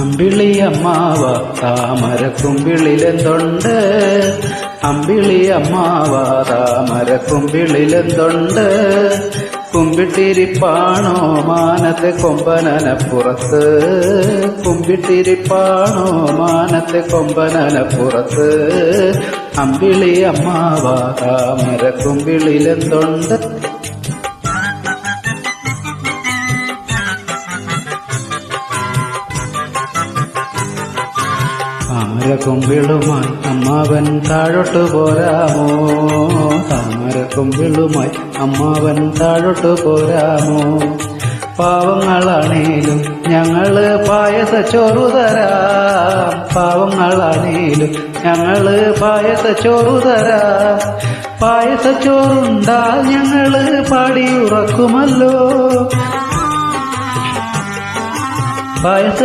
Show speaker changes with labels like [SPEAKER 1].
[SPEAKER 1] അമ്പിളി അമ്മാവ താമരക്കുമ്പിളിലെന്തുണ്ട് അമ്പിളി അമ്മാവ താമരക്കുമ്പിളിലെന്തുണ്ട് കുമ്പിട്ടിരിപ്പാണോ മാനത്തെ കൊമ്പനനപ്പുറത്ത് കുമ്പിട്ടിരിപ്പാണോ മാനത്തെ കൊമ്പനനപ്പുറത്ത് അമ്പിളി അമ്മാവ താമരക്കുമ്പിളിലെന്തുണ്ട് താമരക്കൊമ്പിളുമായി അമ്മാവൻ താഴോട്ട് പോരാമോ? താമരക്കൊമ്പിളുമായി അമ്മാവൻ താഴോട്ട് പോരാമോ? പാവങ്ങളാണേലും ഞങ്ങൾ പായസ ചോറു തരാം. പാവങ്ങളാണേലും ഞങ്ങൾ പായസ ചോറു തരാം. പായസ ചോറുണ്ടാ ഞങ്ങൾ പാടിയുറക്കുമല്ലോ പായസ